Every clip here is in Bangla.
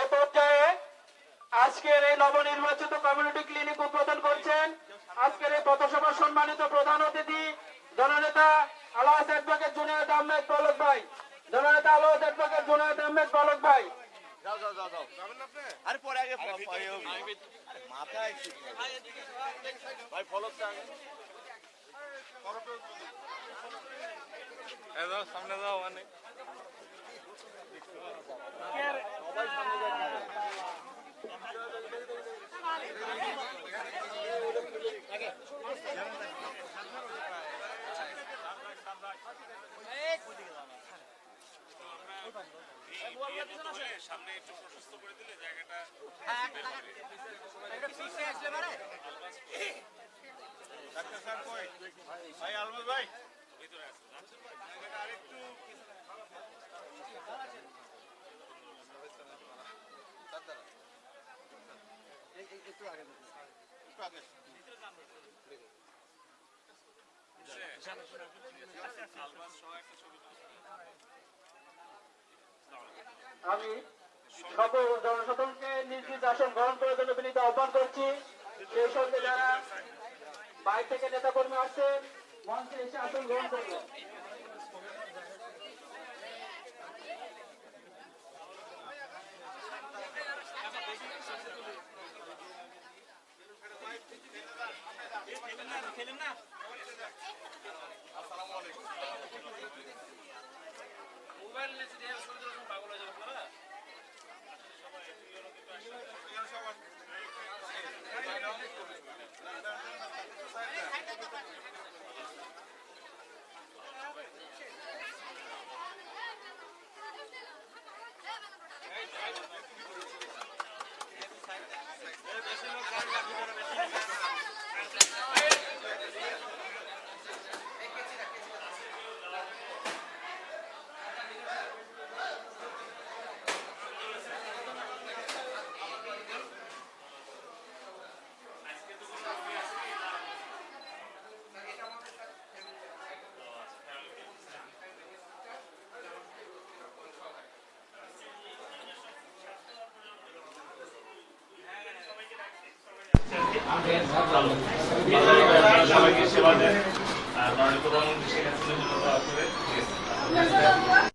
এ পর্যায়ে আজকের এই নবনির্বাচিত কমিউনিটি ক্লিনিক উদ্বোধন করছেন আজকের এই পথসভা সম্মানিত প্রধান অতিথি জননেতা আলাহাস অ্যাডভোকেট জুনায়দ আহমেদ পলক ভাই। জননেতা আলাহাস অ্যাডভোকেট জুনায়দ আহমেদ পলক ভাই। যাও সামনে একটু ভাই আলমজ ভাই ভিতরে আছে জায়গাটা আরেকটু একটু আগে একটা ছবি আমি সকল জনসাধারণকে নিজ নিজ আসন গ্রহণ করার জন্য বিনীত আহ্বান করছি। সেই সঙ্গে যারা বাইরে থেকে নেতা কর্মী আসছেন, মঞ্চে এসে আসন গ্রহণ করবেন। মোবাইল নিয়ে যদি পাগল হয়ে সবাইকে সেবা দেন। প্রধানমন্ত্রী শেখ হাসিনার জন্য করে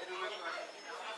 Ele não vai